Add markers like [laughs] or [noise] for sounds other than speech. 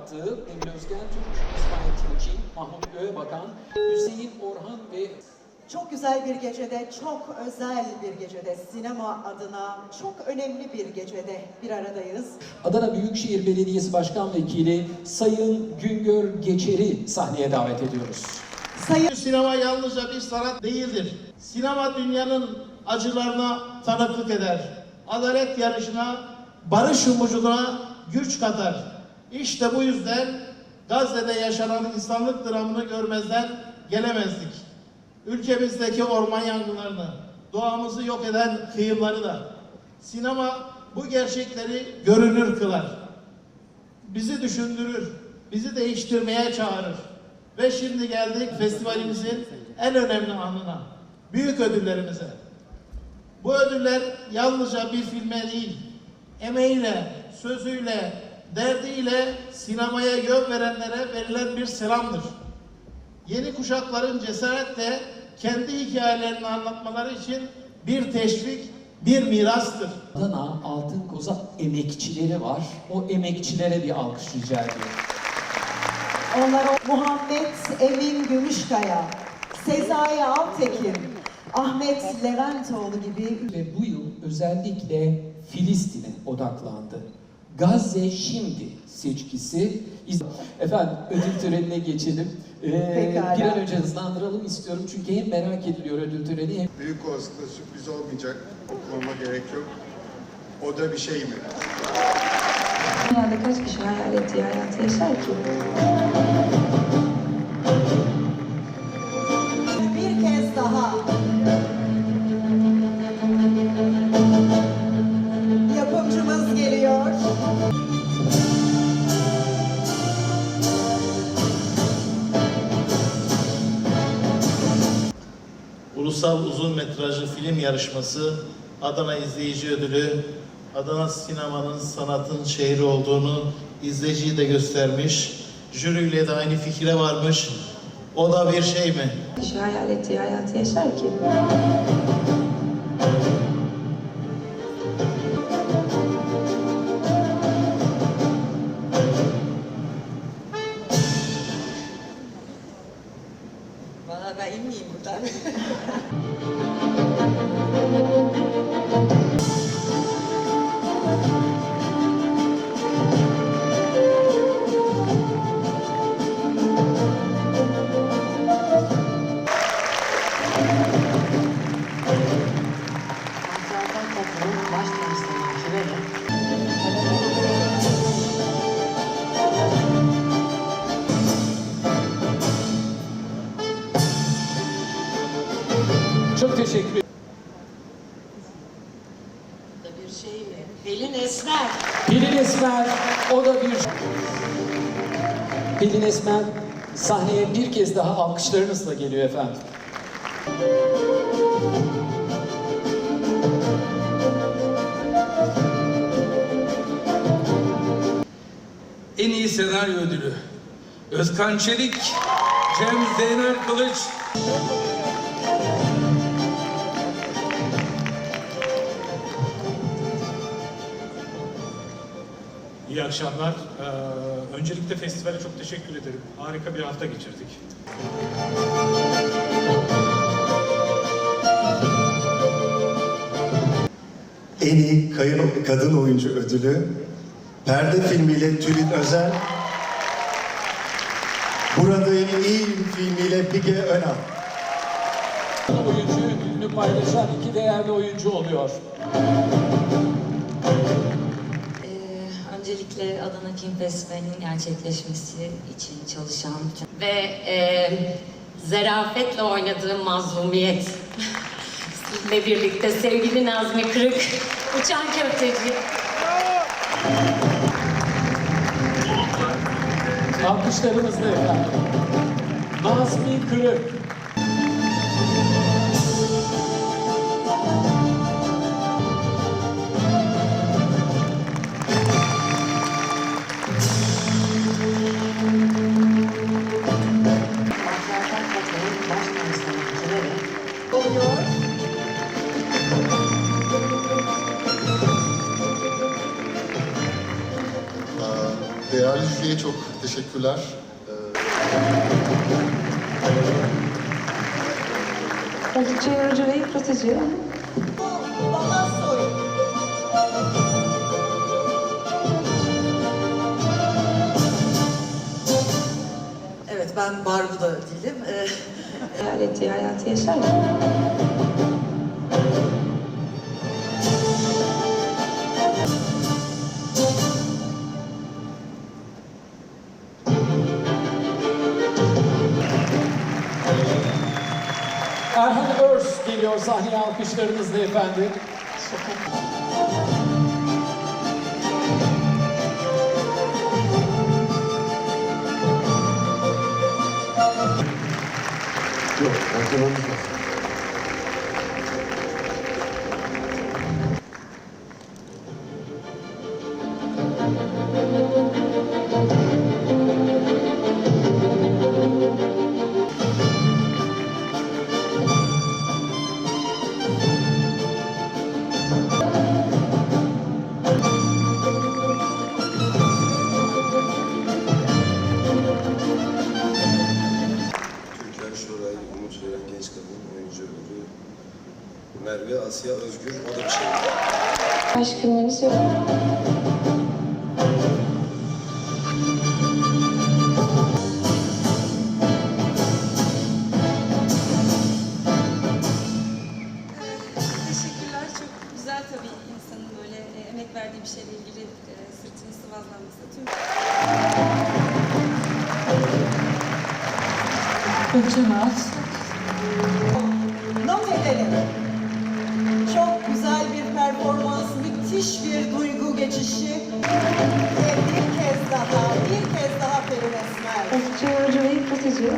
yaptığı Emre Özgen Türk, İsmail Tilki, Mahmut Göğebakan, Hüseyin Orhan ve Çok güzel bir gecede, çok özel bir gecede, sinema adına çok önemli bir gecede bir aradayız. Adana Büyükşehir Belediyesi Başkan Vekili Sayın Güngör Geçer'i sahneye davet ediyoruz. Sayın Sinema yalnızca bir sanat değildir. Sinema dünyanın acılarına tanıklık eder. Adalet yarışına, barış umucuna güç katar. İşte bu yüzden Gazze'de yaşanan insanlık dramını görmezden gelemezdik. Ülkemizdeki orman yangınlarını, doğamızı yok eden kıyımları da sinema bu gerçekleri görünür kılar bizi düşündürür, bizi değiştirmeye çağırır. Ve şimdi geldik festivalimizin en önemli anına, büyük ödüllerimize. Bu ödüller yalnızca bir filme değil, emeğiyle, sözüyle, derdiyle sinemaya yön verenlere verilen bir selamdır. Yeni kuşakların cesaretle kendi hikayelerini anlatmaları için bir teşvik, bir mirastır. Adana Altın Koza emekçileri var. O emekçilere bir alkış rica ediyorum. onlar o Muhammed Emin Gümüşkaya, Sezai Altekin, Ahmet Leventoğlu gibi Ve bu yıl özellikle Filistin'e odaklandı. Gazze Şimdi seçkisi. Efendim ödül törenine geçelim. Ee, Pekala. bir an önce hızlandıralım istiyorum çünkü hem merak ediliyor ödül töreni hem Büyük olasılıkla sürpriz olmayacak. Okumama gerek yok. O da bir şey mi? Dünyada kaç kişi hayal ettiği hayatı yaşar ki? Ulusal Uzun Metrajlı Film Yarışması Adana İzleyici Ödülü Adana sinemanın sanatın şehri olduğunu izleyiciye de göstermiş. Jüriyle de aynı fikire varmış. O da bir şey mi? Kişi hayal ettiği hayatı yaşar ki? Valla [laughs] ben teşekkür ederim. da bir şey mi? Pelin Esmer. Pelin Esmer, o da bir... Pelin Esmer sahneye bir kez daha alkışlarınızla geliyor efendim. En iyi senaryo ödülü. Özkan Çelik, Cem Zeynel Kılıç. İyi akşamlar. Ee, öncelikle festivale çok teşekkür ederim. Harika bir hafta geçirdik. En iyi kayın, kadın oyuncu ödülü Perde filmiyle Tülin Özel Buradayım iyi filmiyle Bige Önal Oyuncu ödülünü paylaşan iki değerli oyuncu oluyor. Öncelikle Adana Film Festivali'nin gerçekleşmesi için çalışan ve e, zarafetle oynadığım mazlumiyet sizle birlikte sevgili Nazmi Kırık, Uçan Köfteci. Alkışlarımızla efendim. Nazmi Kırık. Değerli jüriye çok teşekkürler. Oldukça yorucu ve yıpratıcı. Evet ben Barbuda değilim. Ee, Hayal ettiği hayatı yaşar ki. Geliyor sahneye alkışlarınızla efendim. O da bir şey. Aşk yok. Teşekkürler. Çok güzel tabii insanın böyle e, emek verdiği bir şeyle ilgili e, sırtının sıvazlanması. Tüm müthiş bir duygu geçişi. Ve bir kez daha, bir kez daha Pelin Esmer. Oldukça yorucu ve yıpratıcı.